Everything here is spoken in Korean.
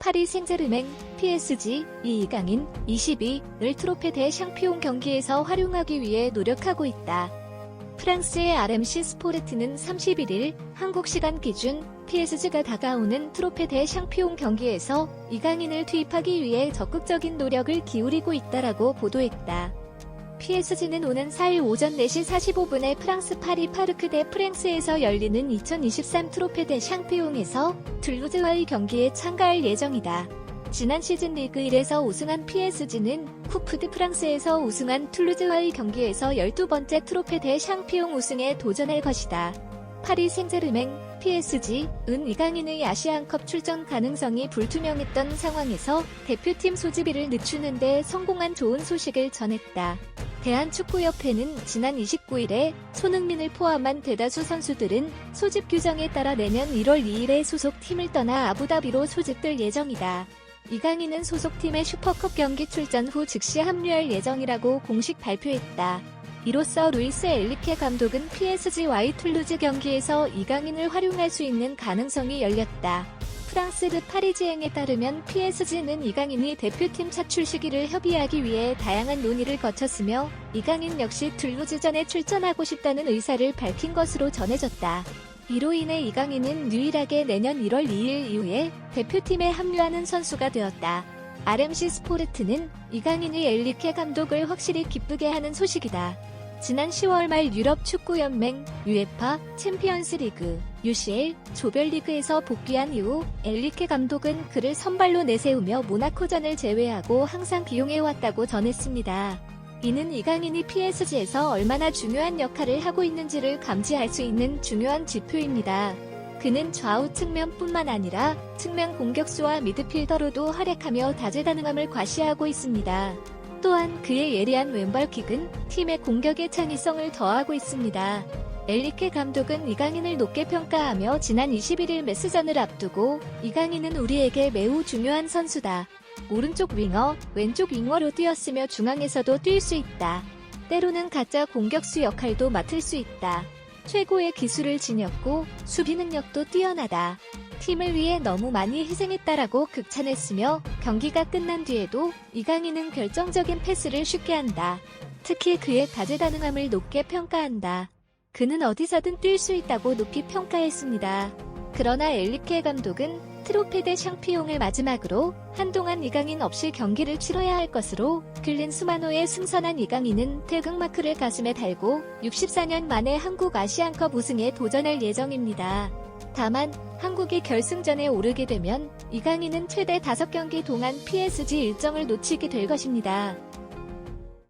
파리 생제르맹, PSG, 이강인, 22를 트로페 대 샹피옹 경기에서 활용하기 위해 노력하고 있다. 프랑스의 RMC 스포르트는 31일 한국 시간 기준 PSG가 다가오는 트로페 대 샹피옹 경기에서 이강인을 투입하기 위해 적극적인 노력을 기울이고 있다라고 보도했다. PSG는 오는 4일 오전 4시 45분에 프랑스 파리 파르크 대 프랑스에서 열리는 2023 트로페 대 샹피옹에서 툴루즈와의 경기에 참가할 예정이다. 지난 시즌 리그 1에서 우승한 PSG는 쿠프드 프랑스에서 우승한 툴루즈와의 경기에서 12번째 트로페 대 샹피옹 우승에 도전할 것이다. 파리 생제르맹, PSG,은 이강인의 아시안컵 출전 가능성이 불투명했던 상황에서 대표팀 소집비를 늦추는데 성공한 좋은 소식을 전했다. 대한축구협회는 지난 29일에 손흥민을 포함한 대다수 선수들은 소집 규정에 따라 내년 1월 2일에 소속팀을 떠나 아부다비로 소집될 예정이다. 이강인은 소속팀의 슈퍼컵 경기 출전 후 즉시 합류할 예정이라고 공식 발표했다. 이로써 루이스 엘리케 감독은 PSG와의 툴루즈 경기에서 이강인을 활용할 수 있는 가능성이 열렸다. 프랑스 르 파리지행에 따르면 PSG는 이강인이 대표팀 차출 시기를 협의하기 위해 다양한 논의를 거쳤으며 이강인 역시 툴루즈전에 출전하고 싶다는 의사를 밝힌 것으로 전해졌다. 이로 인해 이강인은 유일하게 내년 1월 2일 이후에 대표팀에 합류하는 선수가 되었다. RMC 스포르트는 이강인의 엘리케 감독을 확실히 기쁘게 하는 소식이다. 지난 10월 말 유럽 축구연맹, UEFA, 챔피언스 리그, UCL, 조별리그에서 복귀한 이후 엘리케 감독은 그를 선발로 내세우며 모나코전을 제외하고 항상 기용해왔다고 전했습니다. 이는 이강인이 PSG에서 얼마나 중요한 역할을 하고 있는지를 감지할 수 있는 중요한 지표입니다. 그는 좌우 측면뿐만 아니라 측면 공격수와 미드필더로도 활약하며 다재다능함을 과시하고 있습니다. 또한 그의 예리한 왼발킥은 팀의 공격의 창의성을 더하고 있습니다. 엘리케 감독은 이강인을 높게 평가하며 지난 21일 메스전을 앞두고 이강인은 우리에게 매우 중요한 선수다. 오른쪽 윙어, 왼쪽 윙어로 뛰었으며 중앙에서도 뛸 수 있다. 때로는 가짜 공격수 역할도 맡을 수 있다. 최고의 기술을 지녔고 수비 능력도 뛰어나다. 팀을 위해 너무 많이 희생했다라고 극찬했으며 경기가 끝난 뒤에도 이강인은 결정적인 패스를 쉽게 한다. 특히 그의 다재다능함을 높게 평가한다. 그는 어디서든 뛸 수 있다고 높이 평가했습니다. 그러나 엘리케 감독은 트로페 대 샹피용을 마지막으로 한동안 이강인 없이 경기를 치러야 할 것으로 글린 수마노의 승선한 이강인은 태극마크를 가슴에 달고 64년 만에 한국 아시안컵 우승에 도전할 예정입니다. 다만 한국이 결승전에 오르게 되면 이강인은 최대 5경기 동안 PSG 일정을 놓치게 될 것입니다.